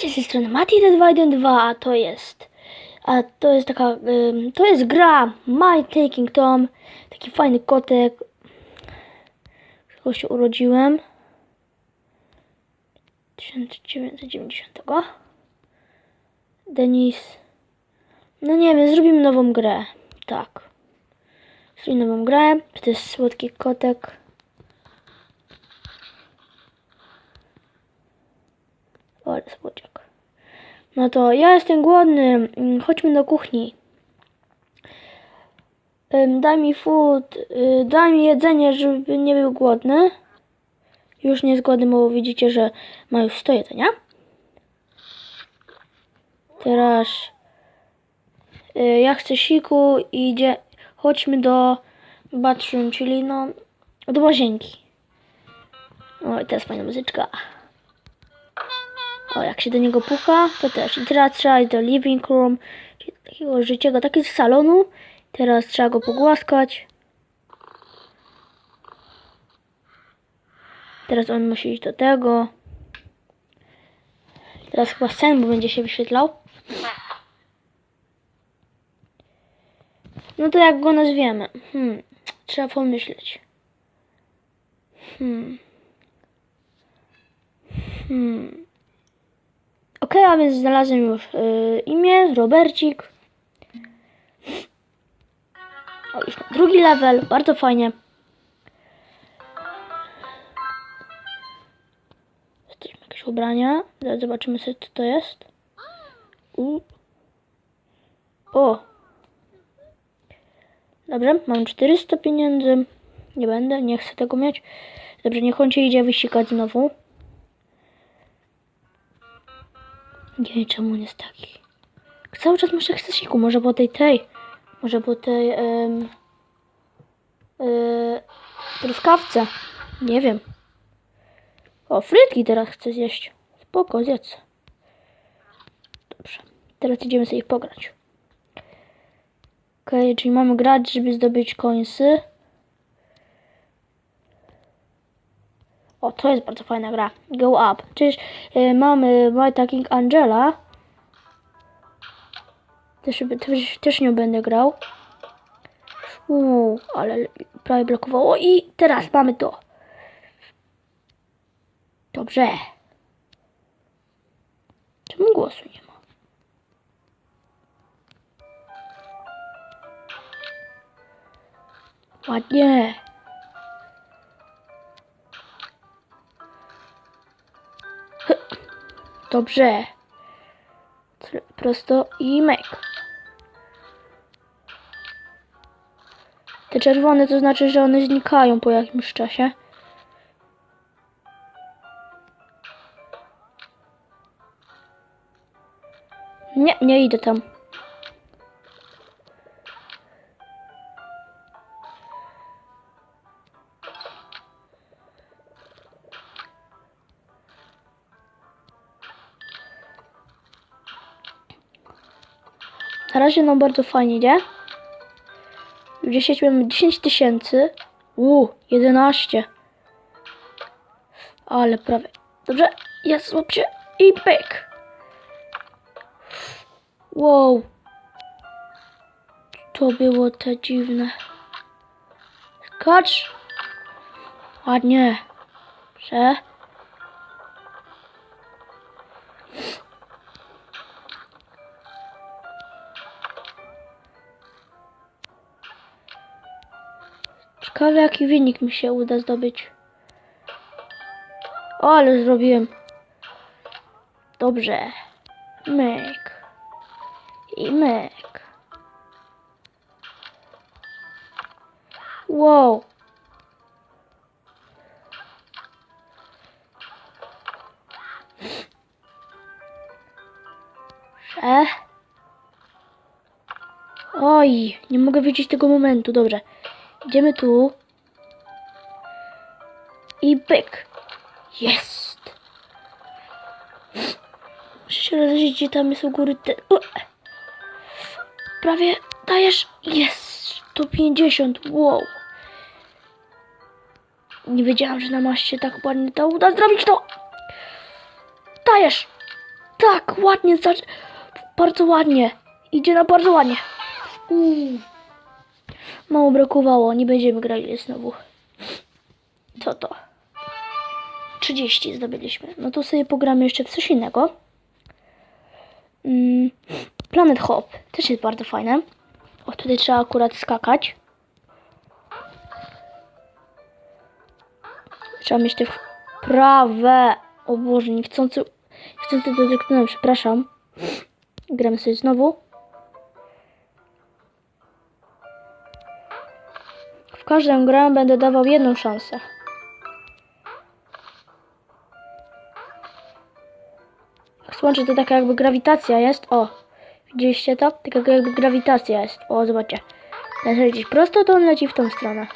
Witajcie z tej strony Mati D212, a to jest a to jest taka to jest gra My Taking Tom, taki fajny kotek. Którego się urodziłem? 1990 Denis. No nie wiem, zrobimy nową grę. Tak. Zrobimy nową grę to jest słodki kotek. Ale słodziak. No to ja jestem głodny. Mm, Chodźmy do kuchni. Daj mi food. y, Daj mi jedzenie, żeby nie był głodny. Już nie jest głodny, bo widzicie, że ma już 100 jedzenia. Teraz y, ja chcę siku i idzie. Chodźmy do bathroom, czyli no do łazienki. O, i teraz fajna muzyczka. O, jak się do niego puka, to też. I teraz trzeba iść do living room, czyli takiego życiego, takiego salonu. Teraz trzeba go pogłaskać. Teraz on musi iść do tego. Teraz chyba sen, bo będzie się wyświetlał. No to jak go nazwiemy? Hmm, trzeba pomyśleć. Hmm. Hmm. Okej, a więc znalazłem już y, imię, Robercik. O, już drugi level, bardzo fajnie. Jesteśmy jakieś ubrania. Zaraz zobaczymy sobie, co to jest. U. O! Dobrze, mam 400 pieniędzy. Nie będę, nie chcę tego mieć. Dobrze, niech on się idzie wysikać znowu. Nie wiem czemu on jest taki. Cały czas muszę chcę siku, może po tej tej. Może po tej e, truskawce. Nie wiem. O, frytki teraz chcę zjeść. Spoko, zjedz. Dobrze. Teraz idziemy sobie pograć. Okej, czyli mamy grać, żeby zdobyć końsy. O, to jest bardzo fajna gra. Go up. Przecież y, mamy My Talking Angela. Też, też, też nie będę grał. Uuu, ale prawie blokowało. I teraz mamy to. Dobrze. Czemu głosu nie ma? Ładnie. Dobrze. Prosto i mek. Te czerwone to znaczy, że one znikają po jakimś czasie. Nie, nie idę tam. Na razie no bardzo fajnie idzie. W 10 mamy 10 tysięcy. Uuu, 11. Ale prawie. Dobrze, jest, złap się i pyk. Wow. To było te dziwne. Skacz. Ładnie. Prze. Ciekawe jaki wynik mi się uda zdobyć. O, ale zrobiłem. Dobrze. Myk. I. Wow. Prze. Oj, nie mogę wiedzieć tego momentu. Dobrze. Idziemy tu. I byk. Jest. Muszę się rozejrzeć, gdzie tam jest u góry ten... Prawie dajesz. Jest. 150. Wow. Nie wiedziałam, że na maście tak ładnie to uda zrobić to. Dajesz. Tak, ładnie, bardzo ładnie. Idzie na bardzo ładnie. Uuu. Mało brakowało, nie będziemy grali znowu. Co to? 30 zdobyliśmy. No to sobie pogramy jeszcze w coś innego. Mm, Planet Hop też jest bardzo fajne. O, tutaj trzeba akurat skakać. Trzeba mieć te prawe. O Boże, niechcący, niechcący to dotknąłem, przepraszam. Gramy sobie znowu. Każdą grę będę dawał jedną szansę. Słońce to taka jakby grawitacja jest. O, widzieliście to? Taka jakby grawitacja jest. O, zobaczcie. Ten leci prosto, to on leci w tą stronę.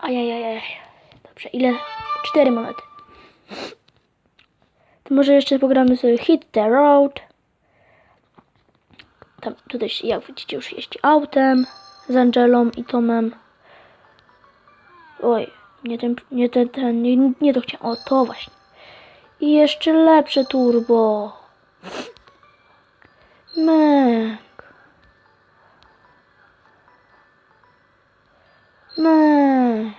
Ajajajaj. Dobrze, ile? Cztery monety. To może jeszcze pogramy sobie Hit the Road. Tam, tutaj jak widzicie, już jeździ autem z Angelą i Tomem. Oj, nie ten, nie ten, ten nie, nie to chciałem. O, to właśnie. I jeszcze lepsze turbo. Mek. Mek.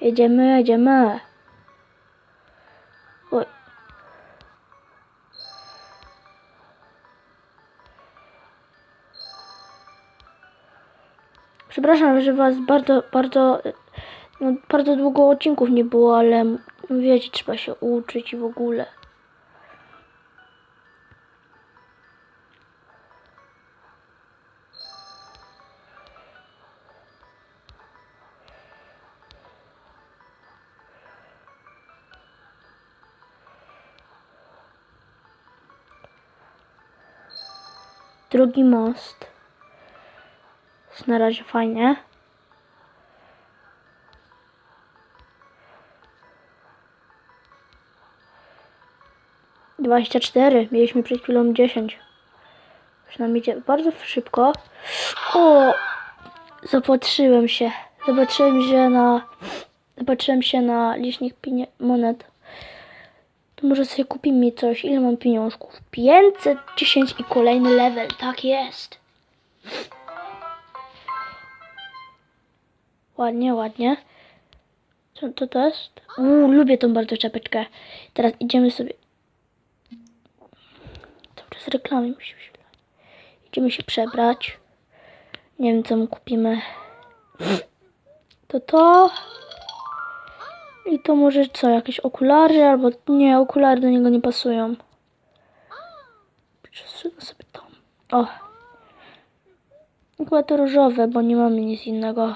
Jedziemy, jedziemy. Przepraszam, że was bardzo, bardzo, no, bardzo długo odcinków nie było, ale no, wiecie, trzeba się uczyć i w ogóle. Drugi most. Na razie fajnie. Dwadzieścia cztery. Mieliśmy przed chwilą dziesięć. Już idzie bardzo szybko. O! Zapatrzyłem się. Zobaczyłem się na... Zobaczyłem się na licznik pienie- monet. To może sobie kupimy coś. Ile mam pieniążków? 510 i kolejny level. Tak jest. Ładnie, ładnie. Co to, jest? Uuu, lubię tą bardzo czapeczkę. Teraz idziemy sobie... Cały czas reklamy musi się Idziemy się przebrać. Nie wiem, co mu kupimy. To to. I to może co, jakieś okulary albo... Nie, okulary do niego nie pasują. Przesunę sobie to. O. Chyba to różowe, bo nie mamy nic innego.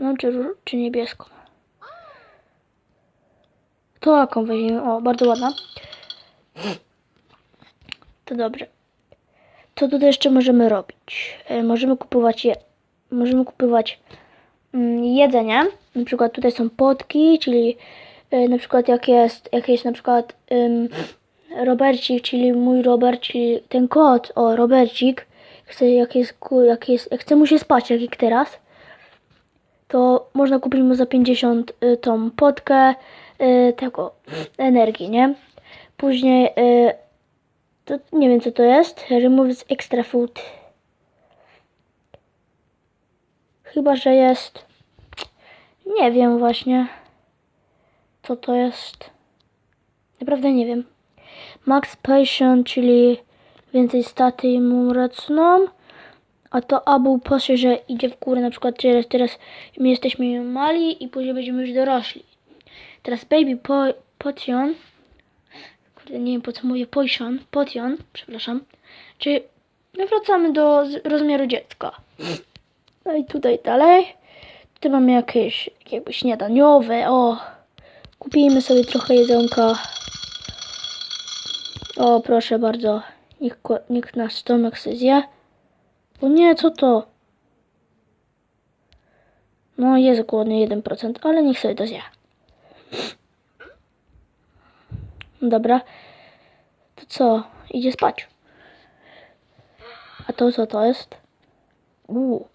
Zieloną czy, czy niebieską? To jaką weźmiemy? O, bardzo ładna. To dobrze. Co tutaj jeszcze możemy robić? E, Możemy kupować je. Możemy kupować mm, jedzenie. Na przykład tutaj są potki, czyli e, na przykład jak jest, jak jest na przykład ym, Robercik, czyli mój Robert, czyli ten kot, o Robercik, chce, jak jest, jak jest, jak chce mu się spać, jak teraz, to można kupić mu za 50 y, tą potkę y, tego energii, nie? Później y, to nie wiem co to jest. Remove extra food. Chyba, że jest. Nie wiem właśnie. Co to jest. Naprawdę nie wiem. Max Patient, czyli więcej staty i mu racną. A to Abu posze, że idzie w górę, na przykład teraz, teraz my jesteśmy mali i później będziemy już dorośli. Teraz Baby po, Potion, kurde nie wiem po co mówię, Potion, Potion, przepraszam, czyli no wracamy do rozmiaru dziecka. No i tutaj dalej, tutaj mamy jakieś jakby śniadaniowe, o, kupimy sobie trochę jedzonka. O, proszę bardzo, niech, niech nasz stomek se zje. O nie, co to? No, jest głodny 1%, ale niech sobie to zje. Dobra. To co? Idzie spać. A to co to jest? Uuu.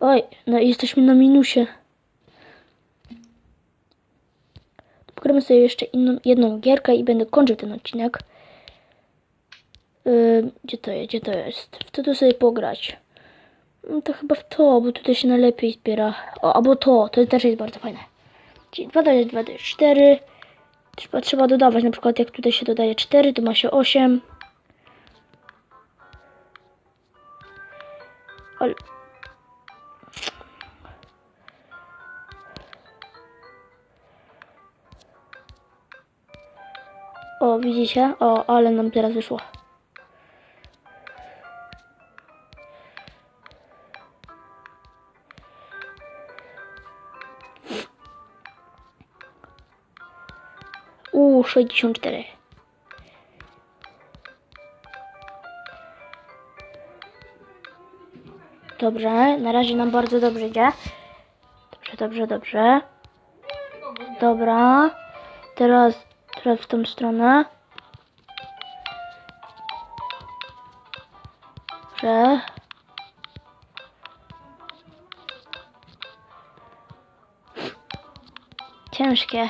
Oj, no jesteśmy na minusie. Pogramy sobie jeszcze inną, jedną gierkę i będę kończył ten odcinek. Yy, gdzie to jest? Gdzie to jest? W co tu sobie pograć? No to chyba w to, bo tutaj się najlepiej zbiera. O, albo to, to też jest bardzo fajne. Czyli 2 dodać 2 to jest 4. Trzeba, trzeba dodawać, na przykład jak tutaj się dodaje 4, to ma się 8. Ale... O, widzicie? O, ale nam teraz wyszło. Uuu, 64. Dobrze, na razie nam bardzo dobrze idzie. Dobrze, dobrze, dobrze. Dobra. Teraz, teraz w tą stronę. Dobrze. Ciężkie.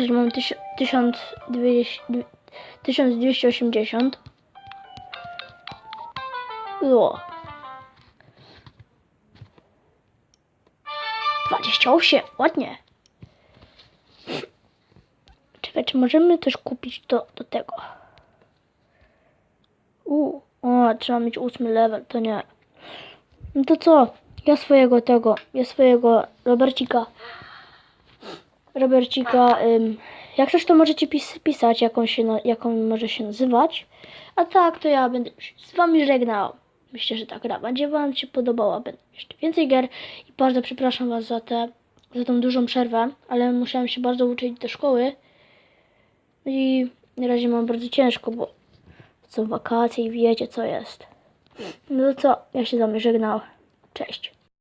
Teraz mamy tysi- 1200 1280. O. 28, ładnie. Czekaj, czy możemy też kupić do, do tego? U, o, trzeba mieć ósmy level, to nie. No to co? Ja swojego tego, ja swojego Robercika Robercika, jak coś to możecie pis pisać, jaką się, jaką może się nazywać. A tak, to ja będę się z wami żegnał. Myślę, że ta gra będzie wam się podobała. Będę jeszcze więcej gier i bardzo przepraszam was za tę za tą dużą przerwę, ale musiałem się bardzo uczyć do szkoły. I na razie mam bardzo ciężko, bo są wakacje i wiecie co jest. No to co, ja się z wami żegnał. Cześć.